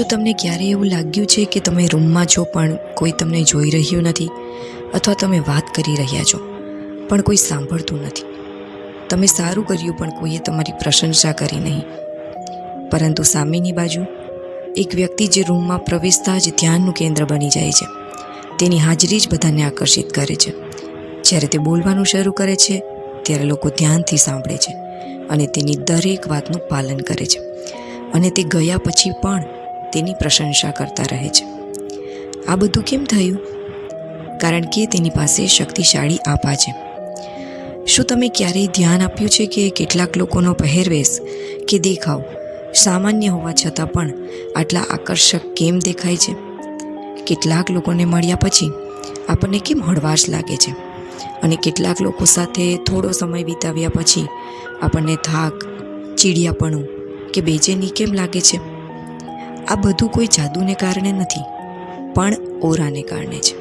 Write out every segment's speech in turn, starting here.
જો તમને ક્યારેય એવું લાગ્યું છે કે તમે રૂમમાં છો પણ કોઈ તમને જોઈ રહ્યું નથી, અથવા તમે વાત કરી રહ્યા છો, પણ કોઈ સાંભળતું નથી, તમે સારું કર્યું પણ કોઈએ તમારી પ્રશંસા કરી નહીં. પરંતુ સામેની બાજુ એક વ્યક્તિ જે રૂમમાં પ્રવેશતા જ ધ્યાનનું કેન્દ્ર બની જાય છે, તેની હાજરી જ બધાને આકર્ષિત કરે છે. જ્યારે તે બોલવાનું શરૂ કરે છે, ત્યારે લોકો ધ્યાનથી સાંભળે છે અને તેની દરેક વાતનું પાલન કરે છે. અને તે ગયા પછી પણ તેની પ્રશંસા કરતા રહે છે. આ બધું કેમ થયું? કારણ કે તેની પાસે શક્તિશાળી આપા છે. શું તમે ક્યારેય ધ્યાન આપ્યું છે કે કેટલાક લોકોનો પહેરવેશ કે દેખાવ સામાન્ય હોવા છતાં પણ આટલા આકર્ષક કેમ દેખાય છે? કેટલાક લોકોને મળ્યા પછી આપણને કેમ હળવાશ લાગે છે? અને કેટલાક લોકો સાથે થોડો સમય વિતાવ્યા પછી આપણને થાક, ચીડિયાપણું કે બેચેની કેમ લાગે છે? આ બધું કોઈ જાદુને કારણે નથી, પણ ઓરાને કારણે છે.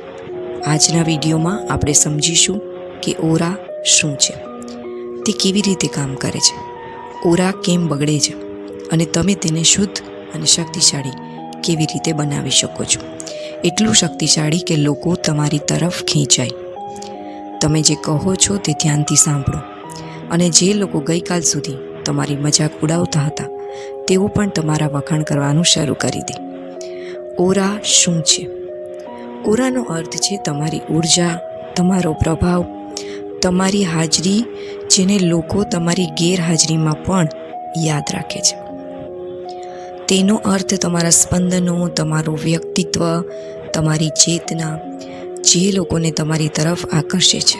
આજના વિડીયોમાં આપણે સમજીશું કે ઓરા શું છે. તે કેવી રીતે કામ કરે છે. ઓરા કેમ બગડે છે અને તમે તેને શુદ્ધ અને શક્તિશાળી કેવી રીતે બનાવી શકો છો. એટલું શક્તિશાળી કે લોકો તમારી તરફ ખેંચાય. તમે જે કહો છો તે ધ્યાનથી સાંભળો. અને જે લોકો ગઈકાલ સુધી તમારી મજાક ઉડાવતા હતા તેઓ પણ તમારા વખાણ કરવાનું શરૂ કરી દે. ઓરા શું છે? ઓરાનો અર્થ છે તમારી ઊર્જા, તમારો પ્રભાવ, તમારી હાજરી, જેને લોકો તમારી ગેરહાજરીમાં પણ યાદ રાખે છે. તેનો અર્થ તમારા સ્પંદનો, તમારું વ્યક્તિત્વ, તમારી ચેતના, જે લોકોને તમારી તરફ આકર્ષે છે.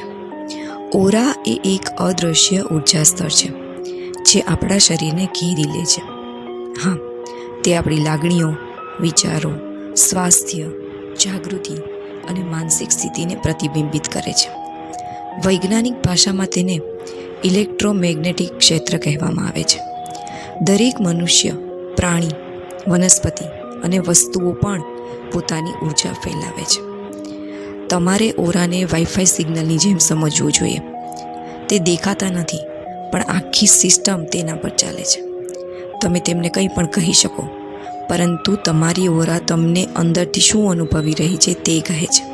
ઓરા એ એક અદૃશ્ય ઊર્જા સ્તર છે, જે આપણા શરીરને ઘેરી લે છે. હા, તે આપણી લાગણીઓ, વિચારો, સ્વાસ્થ્ય, જાગૃતિ અને માનસિક સ્થિતિને પ્રતિબિંબિત કરે છે. વૈજ્ઞાનિક ભાષામાં તેને ઇલેક્ટ્રોમેગ્નેટિક ક્ષેત્ર કહેવામાં આવે છે. દરેક મનુષ્ય, પ્રાણી, વનસ્પતિ અને વસ્તુઓ પણ પોતાની ઊર્જા ફેલાવે છે. તમારે ઓરાને વાઈફાઈ સિગ્નલની જેમ સમજવું જોઈએ. તે દેખાતા નથી, પણ આખી સિસ્ટમ તેના પર ચાલે છે. તમે તેમને કંઈ પણ કહી શકો. પરંતુ તમારી ઓરા તમને અંદરથી શું અનુભવી રહી છે તે કહે છે.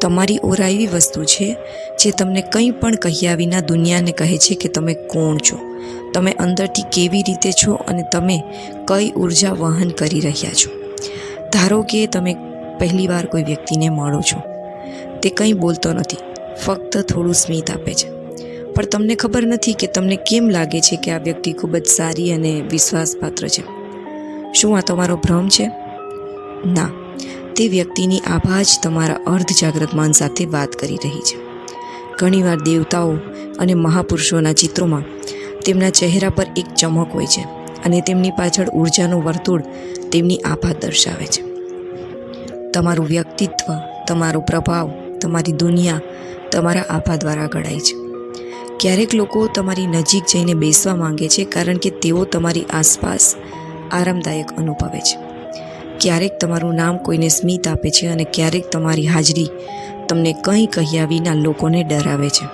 તમારી ઓરા એવી વસ્તુ છે જે તમને કંઈ પણ કહ્યા વિના દુનિયાને કહે છે કે તમે કોણ છો. તમે અંદરથી કેવી રીતે છો અને તમે કઈ ઊર્જા વહન કરી રહ્યા છો. ધારો કે તમે પહેલીવાર કોઈ વ્યક્તિને મળો છો. તે કંઈ બોલતો નથી. ફક્ત થોડું સ્મિત આપે છે. પણ તમને ખબર નથી કે તમને કેમ લાગે છે કે આ વ્યક્તિ ખૂબ જ સારી અને વિશ્વાસપાત્ર છે? શું આ તમારો ભ્રમ છે? ના. તે વ્યક્તિની આભા જ તમારા અર્ધ જાગ્રત મન સાથે વાત કરી રહી છે. ઘણીવાર દેવતાઓ અને મહાપુરુષોના ચિત્રોમાં તેમના ચહેરા પર એક ચમક હોય છે અને તેમની પાછળ ઉર્જાનું વર્તુળ તેમની આભા દર્શાવે છે. તમારું વ્યક્તિત્વ, તમારો પ્રભાવ, તમારી દુનિયા તમારા આભા દ્વારા ઘડાય છે. ક્યારેક લોકો તમારી નજીક જઈને બેસવા માંગે છે કારણ કે તેઓ તમારી આસપાસ આરામદાયક અનુભવે છે. ક્યારેક તમારું નામ કોઈને સ્મિત આપે છે અને ક્યારેક તમારી હાજરી તમને કંઈ કહ્યા વિના લોકોને ડરાવે છે.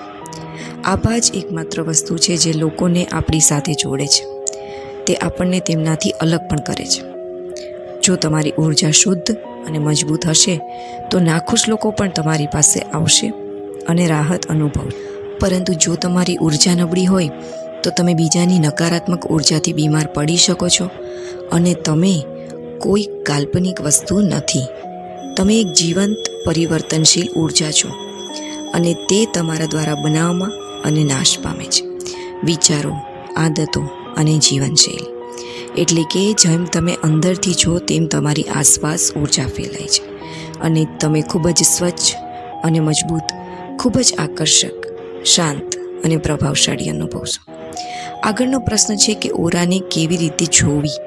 આભા જ એકમાત્ર વસ્તુ છે જે લોકોને આપણી સાથે જોડે છે. તે આપણને તેમનાથી અલગ પણ કરે છે. જો તમારી ઊર્જા શુદ્ધ અને મજબૂત હશે, તો નાખુશ લોકો પણ તમારી પાસે આવશે અને રાહત અનુભવશે. પરંતુ જો તમારી ઊર્જા નબળી હોય, તો તમે બીજાની નકારાત્મક ઉર્જાથી બીમાર પડી શકો છો અને તમે કોઈ કાલ્પનિક વસ્તુ નથી. તમે એક જીવંત, પરિવર્તનશીલ ઊર્જા છો અને તે તમારા દ્વારા બનાવવામાં અને નાશ પામે છે. વિચારો, આદતો અને જીવનશૈલી. એટલે કે જેમ તમે અંદરથી છો, તેમ તમારી આસપાસ ઊર્જા ફેલાય છે અને તમે ખૂબ જ સ્વચ્છ અને મજબૂત, ખૂબ જ આકર્ષક શાંત અને પ્રભાવશાળી અનુભવશો. આગળનો પ્રશ્ન છે કે ઓરાને કેવી રીતે જોવી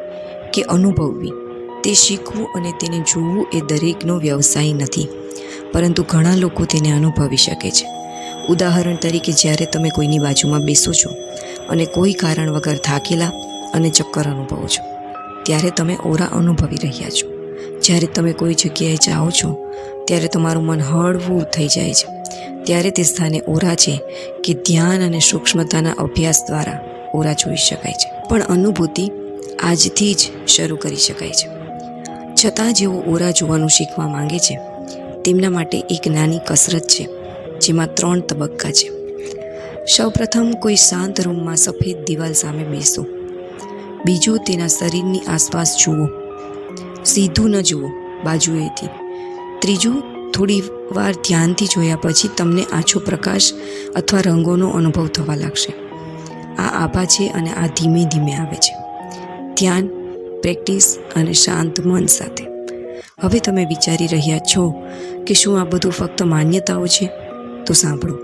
કે અનુભવવી? તે શીખવું અને તેને જોવું એ દરેકનો વ્યવસાય નથી, પરંતુ ઘણા લોકો તેને અનુભવી શકે છે. ઉદાહરણ તરીકે, જ્યારે તમે કોઈની બાજુમાં બેસો છો અને કોઈ કારણ વગર થાકેલા અને ચક્કર અનુભવો છો, ત્યારે તમે ઓરા અનુભવી રહ્યા છો. જ્યારે તમે કોઈ જગ્યાએ જાઓ છો ત્યારે તમારું મન હળવું થઈ જાય છે. ત્યારે તે સ્થાને ઓરા છે કે ધ્યાન અને સૂક્ષ્મતાના અભ્યાસ દ્વારા ઓરા જોઈ શકાય છે. પણ અનુભૂતિ આજથી જ શરૂ કરી શકાય છે. છતાં જેઓ ઓરા જોવાનું શીખવા માંગે છે, તેમના માટે એક નાની કસરત છે, જેમાં ત્રણ તબક્કા છે. સૌપ્રથમ કોઈ શાંત રૂમમાં સફેદ દિવાલ સામે બેસો. બીજું તેના શરીરની આસપાસ જુઓ. સીધું ન જુઓ, બાજુએથી. ત્રીજું, થોડી વાર ધ્યાનથી જોયા પછી તમને આછો પ્રકાશ અથવા રંગોનો અનુભવ થવા લાગશે. આ આભા છે અને આ ધીમે ધીમે આવે છે. ધ્યાન, પ્રેક્ટિસ અને શાંત મન સાથે. હવે તમે વિચારી રહ્યા છો કે શું આ બધું ફક્ત માન્યતાઓ છે? તો સાંભળો.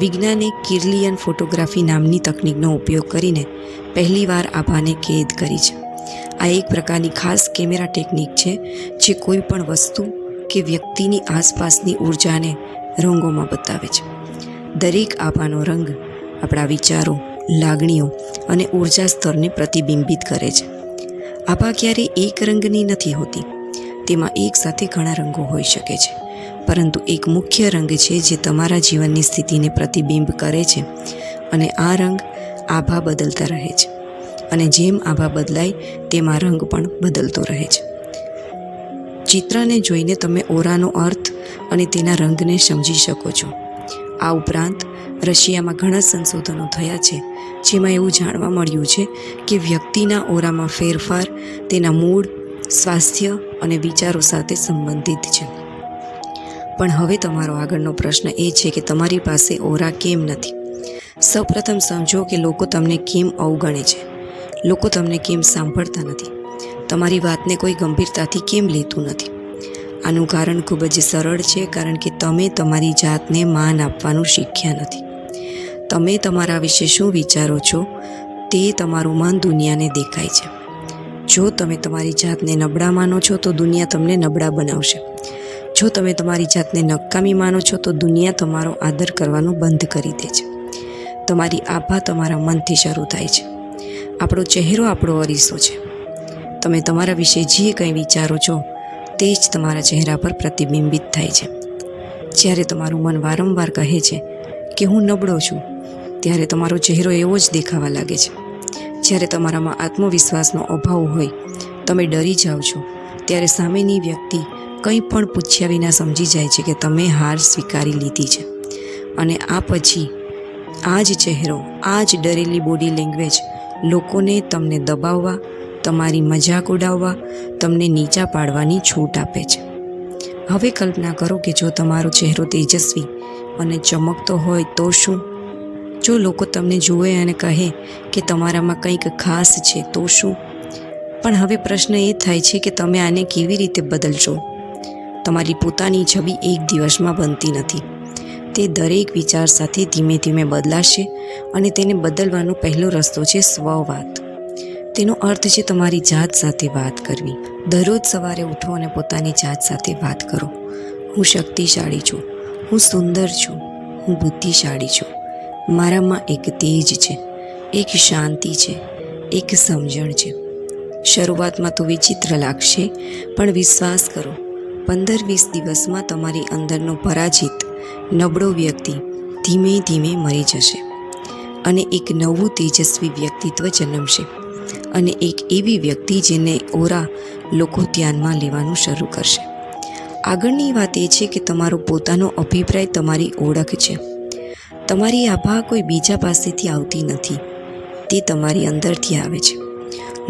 વિજ્ઞાને કિર્લિયન ફોટોગ્રાફી નામની તકનિકનો ઉપયોગ કરીને પહેલીવાર આભાને કેદ કરી છે. આ એક પ્રકારની ખાસ કેમેરા ટેકનિક છે જે કોઈ પણ વસ્તુ કે વ્યક્તિની આસપાસની ઉર્જાને રંગોમાં બતાવે છે. દરેક આભાનો રંગ આપણા વિચારો, લાગણીઓ અને ઊર્જા સ્તરને પ્રતિબિંબિત કરે છે. આભા ક્યારેય એક રંગની નથી હોતી, તેમાં એક સાથે ઘણા રંગો હોઈ શકે છે. પરંતુ એક મુખ્ય રંગ છે જે તમારા જીવનની સ્થિતિને પ્રતિબિંબ કરે છે અને આ રંગ આભા બદલતા રહે છે. અને જેમ આભા બદલાય, તેમાં રંગ પણ બદલતો રહે છે. ચિત્રને જોઈને તમે ઓરાનો અર્થ અને તેના રંગને સમજી શકો છો. આ ઉપરાંત, રશિયામાં ઘણા સંશોધનો થયા છે, જેમાં એવું જાણવા મળ્યું છે કે વ્યક્તિના ઓરામાં ફેરફાર તેના મૂડ સ્વાસ્થ્ય અને વિચારો સાથે સંબંધિત છે. પણ હવે તમારો આગળનો પ્રશ્ન એ છે કે તમારી પાસે ઓરા કેમ નથી? સૌપ્રથમ સમજો કે લોકો તમને કેમ અવગણે છે. લોકો તમને કેમ સાંભળતા નથી. તમારી વાતને કોઈ ગંભીરતાથી કેમ લેતું નથી? આનું કારણ ખૂબ જ સરળ છે કારણ કે તમે તમારી જાતને માન આપવાનું શીખ્યા નથી. તમે તમારા વિશે શું વિચારો છો? તે તમારું મન દુનિયાને દેખાય છે. જો તમે તમારી જાતને નબળા માનો છો, તો દુનિયા તમને નબળા બનાવશે. જો તમે તમારી જાતને નકામી માનો છો, તો દુનિયા તમારો આદર કરવાનું બંધ કરી દે છે. તમારી આભા તમારા મનથી શરૂ થાય છે. આપણો ચહેરો આપણો અરીસો છે. તમે તમારા વિશે જે કંઈ વિચારો છો, તે જ તમારા ચહેરા પર પ્રતિબિંબિત થાય છે. જ્યારે તમારું મન વારંવાર કહે છે કે હું નબળો છું, ત્યારે તમારો ચહેરો એવો જ દેખાવા લાગે છે. જ્યારે તમારામાં આત્મવિશ્વાસનો અભાવ હોય, તમે ડરી જાઓ છો, ત્યારે સામેની વ્યક્તિ કંઈ પણ પૂછ્યા વિના સમજી જાય છે કે તમે હાર સ્વીકારી લીધી છે. અને આ પછી, આ જ ચહેરો, આ જ ડરેલી બોડી લેંગ્વેજ લોકોને તમને દબાવવા તમારી મજાક ઉડાવવા, તમને નીચા પાડવાની છૂટ આપે છે. હવે કલ્પના કરો કે જો તમારો ચહેરો તેજસ્વી અને ચમકતો હોય તો શું? જો લોકો તમને જુએ અને કહે કે તમારામાં કંઈક ખાસ છે, તો શું? પણ હવે પ્રશ્ન એ થાય છે કે તમે આને કેવી રીતે બદલશો? તમારી પોતાની છબી એક દિવસમાં બનતી નથી. તે દરેક વિચાર સાથે ધીમે ધીમે બદલાશે અને તેને બદલવાનો પહેલો રસ્તો છે સ્વવાત તેનો અર્થ છે તમારી જાત સાથે વાત કરવી. દરરોજ સવારે ઉઠો અને પોતાની જાત સાથે વાત કરો. હું શક્તિશાળી છું. હું સુંદર છું. હું બુદ્ધિશાળી છું. મારામાં એક તેજ છે. એક શાંતિ છે. એક સમજણ છે. શરૂઆતમાં તો વિચિત્ર લાગશે, પણ વિશ્વાસ કરો. પંદર વીસ દિવસમાં તમારી અંદરનો પરાજિત, નબળો વ્યક્તિ ધીમે ધીમે મરી જશે અને એક નવું તેજસ્વી વ્યક્તિત્વ જન્મશે. અને એક એવી વ્યક્તિ જેને ઓરા લોકો ધ્યાનમાં લેવાનું શરૂ કરશે. આગળની વાત એ છે કે તમારો પોતાનો અભિપ્રાય તમારી ઓળખ છે. તમારી આભા કોઈ બીજા પાસેથી આવતી નથી. તે તમારી અંદરથી આવે છે.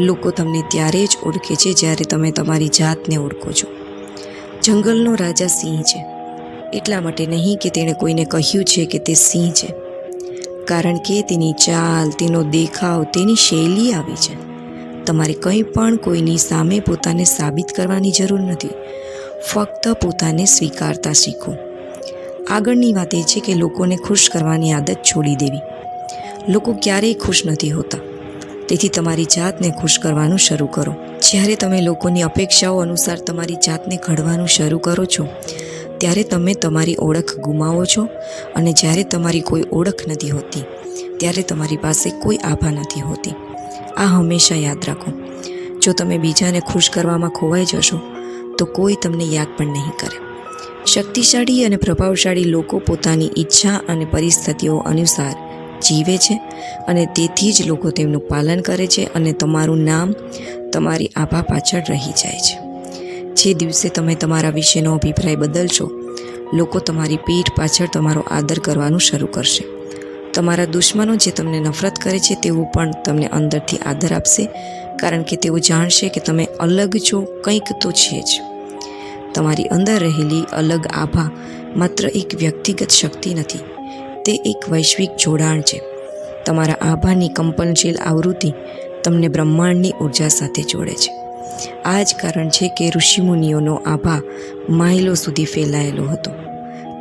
લોકો તમને ત્યારે જ ઓળખે છે જ્યારે તમે તમારી જાતને ઓળખો છો. જંગલનો રાજા સિંહ છે. એટલા માટે નહીં કે તેણે કોઈને કહ્યું છે કે તે સિંહ છે. કારણ કે તેની ચાલ, તેનો દેખાવ, તેની શૈલી આવી છે. તમારે કંઈ પણ કોઈની સામે પોતાને સાબિત કરવાની જરૂર નથી. ફક્ત પોતાને સ્વીકારતા શીખો. આગળની વાત એ છે કે લોકોને ખુશ કરવાની આદત છોડી દેવી. લોકો ક્યારેય ખુશ નથી હોતા. તેથી તમારી જાતને ખુશ કરવાનું શરૂ કરો. જ્યારે તમે લોકોની અપેક્ષાઓ અનુસાર તમારી જાતને ઘડવાનું શરૂ કરો છો, ત્યારે તમે તમારી ઓળખ ગુમાવો છો અને જ્યારે તમારી કોઈ ઓળખ નથી હોતી, ત્યારે તમારી પાસે કોઈ આભા નથી હોતી. આ હંમેશા યાદ રાખો. જો તમે બીજાને ખુશ કરવામાં ખોવાઈ જશો, તો કોઈ તમને યાદ પણ નહીં કરે. શક્તિશાળી અને પ્રભાવશાળી લોકો પોતાની ઈચ્છા અને પરિસ્થિતિઓ અનુસાર જીવે છે અને તેથી જ લોકો તેમનું પાલન કરે છે અને તમારું નામ તમારી આભા પાછળ રહી જાય છે. જે દિવસે તમે તમારા વિશેનો અભિપ્રાય બદલશો, લોકો તમારી પીઠ પાછળ તમારો આદર કરવાનું શરૂ કરશે. તમારા દુશ્મનો જે તમને નફરત કરે છે, તેઓ પણ તમને અંદરથી આદર આપશે, કારણ કે તેઓ જાણશે કે તમે અલગ છો, કંઈક તો છે જ. તમારી અંદર રહેલી અલગ આભા માત્ર એક વ્યક્તિગત શક્તિ નથી, તે એક વૈશ્વિક જોડાણ છે. તમારા આભાની કંપનશીલ આવૃત્તિ તમને બ્રહ્માંડની ઊર્જા સાથે જોડે છે. આ જ કારણ છે કે ઋષિમુનિઓનો આભા માઇલો સુધી ફેલાયેલો હતો.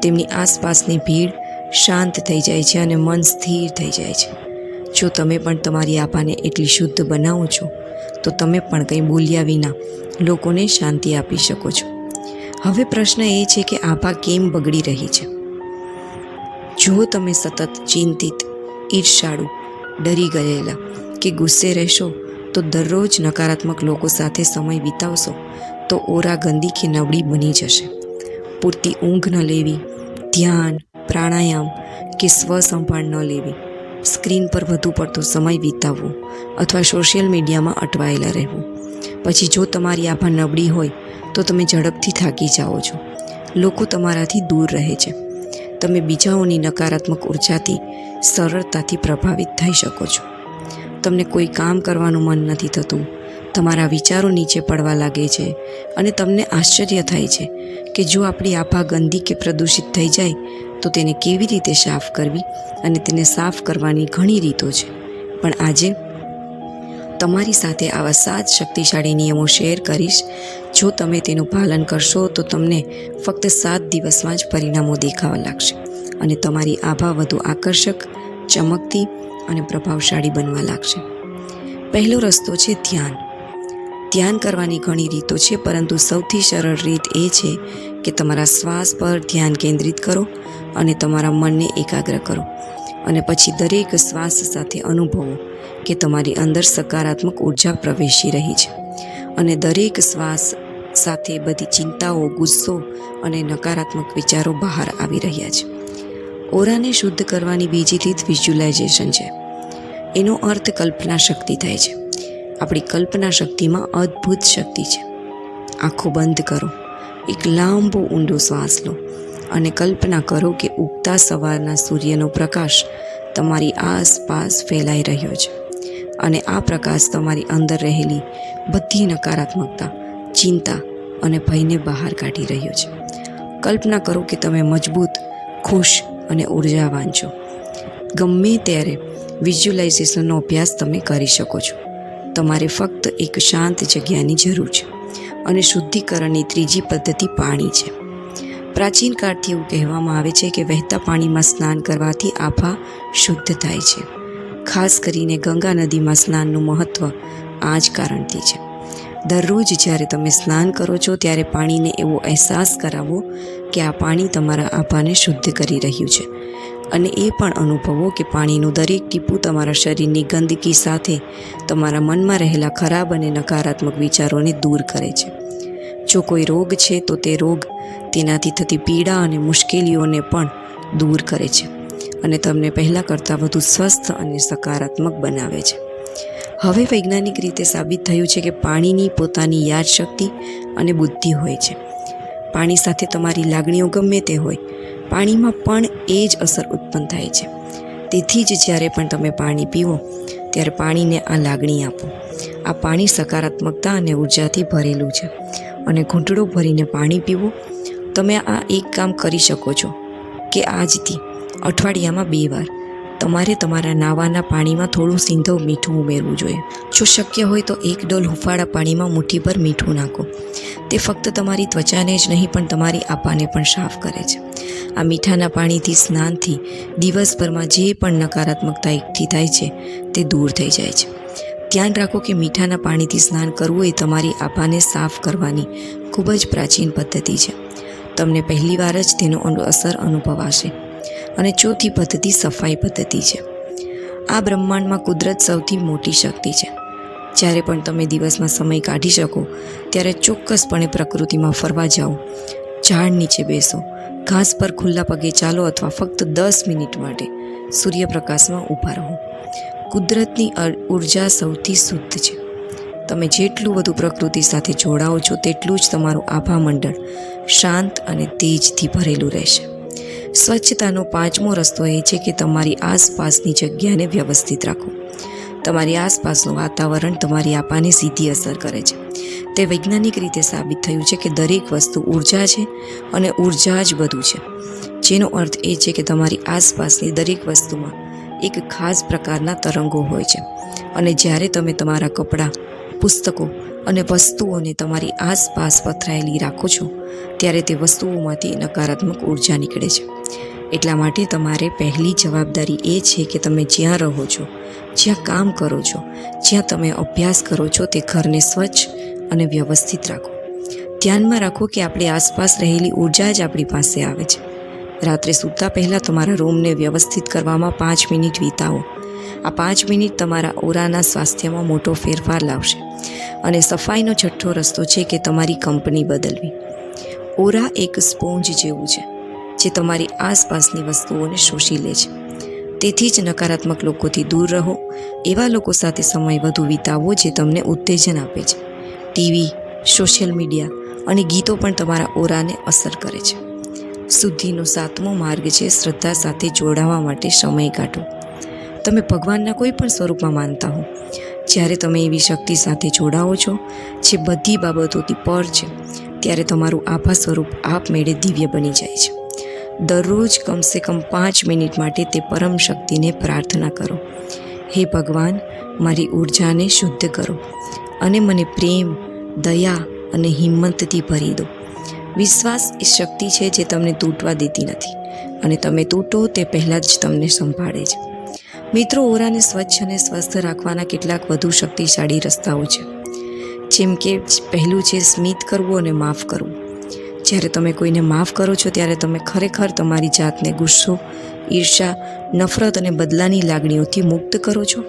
તેમની આસપાસની ભીડ શાંત થઈ જાય છે અને મન સ્થિર થઈ જાય છે. જો તમે પણ તમારી આભાને એટલી શુદ્ધ બનાવો છો, તો તમે પણ કંઈ બોલ્યા વિના લોકોને શાંતિ આપી શકો છો. હવે પ્રશ્ન એ છે કે આભા કેમ બગડી રહી છે? જો તમે સતત ચિંતિત, ઈર્ષાળુ, ડરી ગયેલા કે ગુસ્સે રહેશો, તો દરરોજ નકારાત્મક લોકો સાથે સમય વિતાવશો, તો ઓરા ગંદી કે નબળી બની જશે. પૂરતી ઊંઘ ન લેવી, ધ્યાન પ્રાણાયામ કે સ્વસંભાળ ન લેવી. સ્ક્રીન પર વધુ પડતો સમય વિતાવવો અથવા સોશિયલ મીડિયામાં અટવાયેલા રહેવું. પછી જો તમારી આભા નબળી હોય, તો તમે ઝડપથી થાકી જાઓ છો. લોકો તમારાથી દૂર રહે છે. તમે બીજાઓની નકારાત્મક ઉર્જાથી, સરળતાથી પ્રભાવિત થઈ શકો છો. તમને કોઈ કામ કરવાનું મન નથી થતું. તમારા વિચારો નીચે પડવા લાગે છે અને તમને આશ્ચર્ય થાય છે કે જો આપણી આભા ગંદી કે પ્રદૂષિત થઈ જાય તો તેને કેવી રીતે સાફ કરવી અને તેને સાફ કરવાની ઘણી રીતો છે. પણ આજે તમારી સાથે આવા સાત શક્તિશાળી નિયમો શેર કરીશ. જો તમે તેનું પાલન કરશો તો તમને ફક્ત સાત દિવસમાં જ પરિણામો દેખાવા લાગશે અને તમારી આભા વધુ આકર્ષક, ચમકતી અને પ્રભાવશાળી બનવા લાગશે. પહેલો રસ્તો છે ધ્યાન. ધ્યાન કરવાની ઘણી રીતો છે, પરંતુ સૌથી સરળ રીત એ છે કે તમારા શ્વાસ પર ધ્યાન કેન્દ્રિત કરો અને તમારા મનને એકાગ્ર કરો. અને પછી દરેક શ્વાસ સાથે અનુભવો કે તમારી અંદર સકારાત્મક ઊર્જા પ્રવેશી રહી છે. અને દરેક શ્વાસ સાથે બધી ચિંતાઓ, ગુસ્સો અને નકારાત્મક વિચારો બહાર આવી રહ્યા છે. ઓરાને શુદ્ધ કરવાની બીજી રીત વિઝ્યુલાઇઝેશન છે. એનો અર્થ કલ્પના શક્તિ થાય છે. આપણી કલ્પના શક્તિમાં અદ્ભુત શક્તિ છે. આંખો બંધ કરો. એક લાંબો ઊંડો શ્વાસ લો. અને કલ્પના કરો કે ઉગતા સવારના સૂર્યનો પ્રકાશ તમારી આસપાસ ફેલાઈ રહ્યો છે અને આ પ્રકાશ તમારી અંદર રહેલી બધી નકારાત્મકતા, ચિંતા અને ભયને બહાર કાઢી રહ્યો છે. કલ્પના કરો કે તમે મજબૂત, ખુશ અને ઉર્જાવાન છો. ગમે ત્યારે વિઝ્યુલાઇઝેશનનો અભ્યાસ તમે કરી શકો છો. તમારે ફક્ત એક શાંત જગ્યાની જરૂર છે અને શુદ્ધિકરણની ત્રીજી પદ્ધતિ પાણી છે. પ્રાચીન કાળથી એવું કહેવામાં આવે છે કે વહેતા પાણીમાં સ્નાન કરવાથી આભા શુદ્ધ થાય છે. ખાસ કરીને ગંગા નદીમાં સ્નાનનું મહત્ત્વ આ જ કારણથી છે. દરરોજ જ્યારે તમે સ્નાન કરો છો, ત્યારે પાણીને એવો અહેસાસ કરાવો કે આ પાણી તમારા આભાને શુદ્ધ કરી રહ્યું છે. અને એ પણ અનુભવો કે પાણીનું દરેક ટીપું તમારા શરીરની ગંદકી સાથે તમારા મનમાં રહેલા ખરાબ અને નકારાત્મક વિચારોને દૂર કરે છે. જો કોઈ રોગ છે, તો તે રોગ તેનાથી થતી પીડા અને મુશ્કેલીઓને પણ દૂર કરે છે અને તમને પહેલાં કરતાં વધુ સ્વસ્થ અને સકારાત્મક બનાવે છે. હવે વૈજ્ઞાનિક રીતે સાબિત થયું છે કે પાણીની પોતાની યાદશક્તિ અને બુદ્ધિ હોય છે. પાણી સાથે તમારી લાગણીઓ ગમે તે હોય, પાણીમાં પણ એ જ અસર ઉત્પન્ન થાય છે. તેથી જ જ્યારે પણ તમે પાણી પીવો, ત્યારે પાણીને આ લાગણી આપો. આ પાણી સકારાત્મકતા અને ઉર્જાથી ભરેલું છે. અને ઘૂંટડો ભરીને પાણી પીવું, તમે આ એક કામ કરી શકો છો કે આજથી અઠવાડિયામાં બે વાર તમારે તમારા નાવાના પાણીમાં થોડું સિંધવ મીઠું ઉમેરવું જોઈએ. જો શક્ય હોય તો એક ડોલ હુફાળા પાણીમાં મુઠ્ઠીભર મીઠું નાખો. તે ફક્ત તમારી ત્વચાને જ નહીં, પણ તમારી આપાને પણ સાફ કરે છે. આ મીઠાના પાણીથી સ્નાનથી દિવસભરમાં જે પણ નકારાત્મકતા એકઠી થાય છે, તે દૂર થઈ જાય છે. ધ્યાન રાખો કે મીઠાના પાણીથી સ્નાન કરવું એ તમારી આભાને સાફ કરવાની ખૂબ જ પ્રાચીન પદ્ધતિ છે. તમને પહેલીવાર જ તેનો અસર અનુભવાશે અને ચોથી પદ્ધતિ સફાઈ પદ્ધતિ છે. આ બ્રહ્માંડમાં કુદરત સૌથી મોટી શક્તિ છે. જ્યારે પણ તમે દિવસમાં સમય કાઢી શકો, ત્યારે ચોક્કસપણે પ્રકૃતિમાં ફરવા જાઓ, ઝાડ નીચે બેસો, ઘાસ પર ખુલ્લા પગે ચાલો અથવા ફક્ત દસ મિનિટ માટે સૂર્યપ્રકાશમાં ઊભા રહો. કુદરતની ઊર્જા સૌથી શુદ્ધ છે. તમે જેટલું બધું પ્રકૃતિ સાથે જોડાઓ છો, તેટલું જ તમારું આભા મંડળ શાંત અને તેજથી ભરેલું રહેશે. સ્વચ્છતાનો પાંચમો રસ્તો એ છે કે તમારી આસપાસની જગ્યાને વ્યવસ્થિત રાખો. તમારી આસપાસનું વાતાવરણ તમારી આપાને સીધી અસર કરે છે. તે વૈજ્ઞાનિક રીતે સાબિત થયું છે કે દરેક વસ્તુ ઊર્જા છે અને ઊર્જા જ બધું છે. જેનો અર્થ એ છે કે તમારી આસપાસની દરેક વસ્તુમાં એક ખાસ પ્રકારના તરંગો હોય છે. અને જ્યારે તમે તમારા કપડાં, પુસ્તકો અને વસ્તુઓને તમારી આસપાસ પથરાયેલી રાખો છો, ત્યારે તે વસ્તુઓમાંથી નકારાત્મક ઊર્જા નીકળે છે. એટલા માટે તમારે પહેલી જવાબદારી એ છે કે તમે જ્યાં રહો છો, જ્યાં કામ કરો છો, જ્યાં તમે અભ્યાસ કરો છો, તે ઘરને સ્વચ્છ અને વ્યવસ્થિત રાખો. ધ્યાનમાં રાખો કે આપણી આસપાસ રહેલી ઊર્જા જ આપણી પાસે આવે છે. રાત્રે સૂતા પહેલાં તમારા રૂમને વ્યવસ્થિત કરવામાં પાંચ મિનિટ વિતાવો. આ પાંચ મિનિટ તમારા ઓરાના સ્વાસ્થ્યમાં મોટો ફેરફાર લાવશે અને સફાઈનો છઠ્ઠો રસ્તો છે કે તમારી કંપની બદલવી. ઓરા એક સ્પોન્જ જેવું છે, જે તમારી આસપાસની વસ્તુઓને શોષી લે છે. તેથી જ નકારાત્મક લોકોથી દૂર રહો, એવા લોકો સાથે સમય વધુ વિતાવો જે તમને ઉત્તેજન આપે છે. ટીવી, સોશિયલ મીડિયા અને ગીતો પણ તમારા ઓરાને અસર કરે છે. શુદ્ધિનો સાતમો માર્ગ છે શ્રદ્ધા સાથે જોડાવા માટે સમય કાઢો. તમે ભગવાનના કોઈ પણ સ્વરૂપમાં માનતા હો. જ્યારે તમે એવી શક્તિ સાથે જોડાઓ છો, જે બધી બાબતોથી પર છે, ત્યારે તમારું આભા સ્વરૂપ આપમેળે દિવ્ય બની જાય છે. દરરોજ કમસે કમ પાંચ મિનિટ માટે તે પરમ શક્તિને પ્રાર્થના કરો. હે ભગવાન, મારી ઉર્જાને શુદ્ધ કરો અને મને પ્રેમ, દયા અને હિંમતથી ભરી દો. વિશ્વાસ એ શક્તિ છે જે તમને તૂટવા દેતી નથી. અને તમે તૂટો તે પહેલાં જ તમને સંભાળે છે. મિત્રો, ઓરાને સ્વચ્છ અને સ્વસ્થ રાખવાના કેટલાક વધુ શક્તિશાળી રસ્તાઓ છે. જેમ કે પહેલું છે સ્મિત કરવું અને માફ કરવું. જ્યારે તમે કોઈને માફ કરો છો, ત્યારે તમે ખરેખર તમારી જાતને ગુસ્સો ઈર્ષા નફરત અને બદલાની લાગણીઓથી મુક્ત કરો છો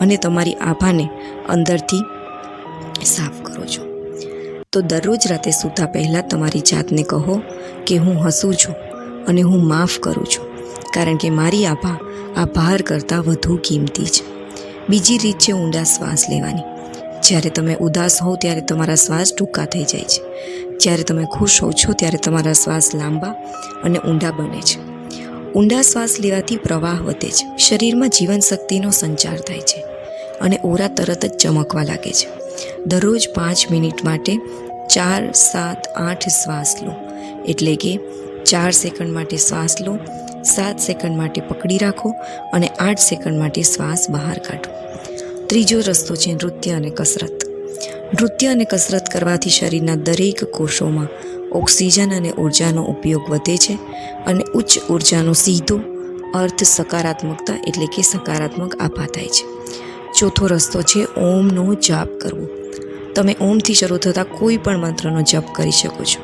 અને તમારી આભાને અંદરથી સાફ કરો છો. તો દરરોજ રાતે સૂતા પહેલાં તમારી જાતને કહો કે હું હસું છું અને હું માફ કરું છું. કારણ કે મારી આભા આ ભાર કરતાં વધુ કિંમતી છે. બીજી રીત છે ઊંડા શ્વાસ લેવાની. જ્યારે તમે ઉદાસ હો ત્યારે તમારા શ્વાસ ટૂંકા થઈ જાય છે. જ્યારે તમે ખુશ હો છો ત્યારે તમારા શ્વાસ લાંબા અને ઊંડા બને છે. ઊંડા શ્વાસ લેવાથી પ્રવાહ વધે છે. શરીરમાં જીવનશક્તિનો સંચાર થાય છે અને ઓરા તરત જ ચમકવા લાગે છે. દરરોજ પાંચ મિનિટ માટે ચાર, સાત, આઠ શ્વાસ લો. એટલે કે ચાર સેકન્ડ માટે શ્વાસ લો, સાત સેકન્ડ માટે પકડી રાખો અને આઠ સેકન્ડ માટે શ્વાસ બહાર કાઢો. ત્રીજો રસ્તો છે નૃત્ય અને કસરત. નૃત્ય અને કસરત કરવાથી શરીરના દરેક કોષોમાં ઓક્સિજન અને ઉર્જાનો ઉપયોગ વધે છે અને ઉચ્ચ ઉર્જાનો સીધો અર્થ સકારાત્મકતા એટલે કે સકારાત્મક આભા થાય છે. ચોથો રસ્તો છે ઓમનો જાપ કરવો. તમે ઓમથી શરૂ થતા કોઈ પણ મંત્રનો જપ કરી શકો છો.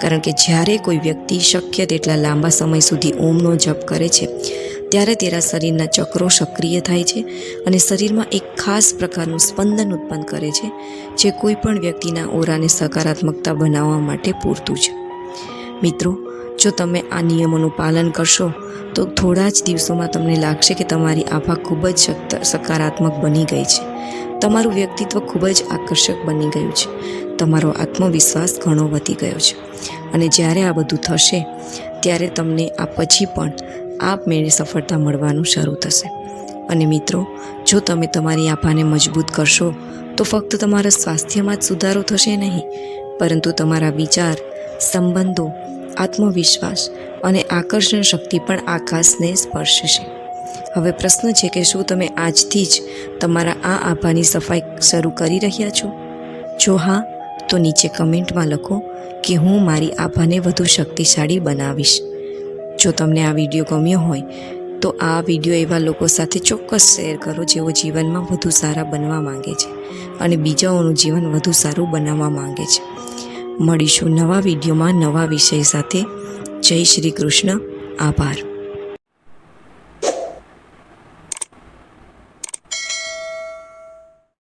કારણ કે જ્યારે કોઈ વ્યક્તિ શક્ય તેટલા લાંબા સમય સુધી ઓમનો જપ કરે છે, ત્યારે તેના શરીરના ચક્રો સક્રિય થાય છે અને શરીરમાં એક ખાસ પ્રકારનું સ્પંદન ઉત્પન્ન કરે છે, જે કોઈ પણ વ્યક્તિના ઓરાને સકારાત્મકતા બનાવવા માટે પૂરતું છે. મિત્રો, જો તમે આ નિયમોનું પાલન કરશો, તો થોડા જ દિવસોમાં તમને લાગશે કે તમારી આભા ખૂબ જ સકારાત્મક બની ગઈ છે. તમારું વ્યક્તિત્વ ખૂબ જ આકર્ષક બની ગયું છે. તમારો આત્મવિશ્વાસ ઘણો વધી ગયો છે. અને જ્યારે આ બધું થશે, ત્યારે તમને આ પછી પણ આપમેળે સફળતા મળવાનું શરૂ થશે. અને મિત્રો, જો તમે તમારી આભાને મજબૂત કરશો, તો ફક્ત તમારા સ્વાસ્થ્યમાં જ સુધારો થશે નહીં, પરંતુ તમારા વિચાર, સંબંધો, આત્મવિશ્વાસ અને આકર્ષણ શક્તિ પણ આકાશને સ્પર્શશે. હવે પ્રશ્ન છે કે શું તમે આજથી જ તમારા આ આભાની સફાઈ શરૂ કરી રહ્યા છો? જો હા, તો નીચે કમેન્ટમાં લખો કે હું મારી આભાને વધુ શક્તિશાળી બનાવીશ. જો તમને આ વીડિયો ગમ્યો હોય, તો આ વીડિયો એવા લોકો સાથે ચોક્કસ શેર કરો જેઓ જીવનમાં વધુ સારા બનવા માંગે છે અને બીજાઓનું જીવન વધુ સારું બનાવવા માંગે છે. મળીશું નવા વિડીયોમાં નવા વિષય સાથે. જય શ્રી કૃષ્ણ. આભાર.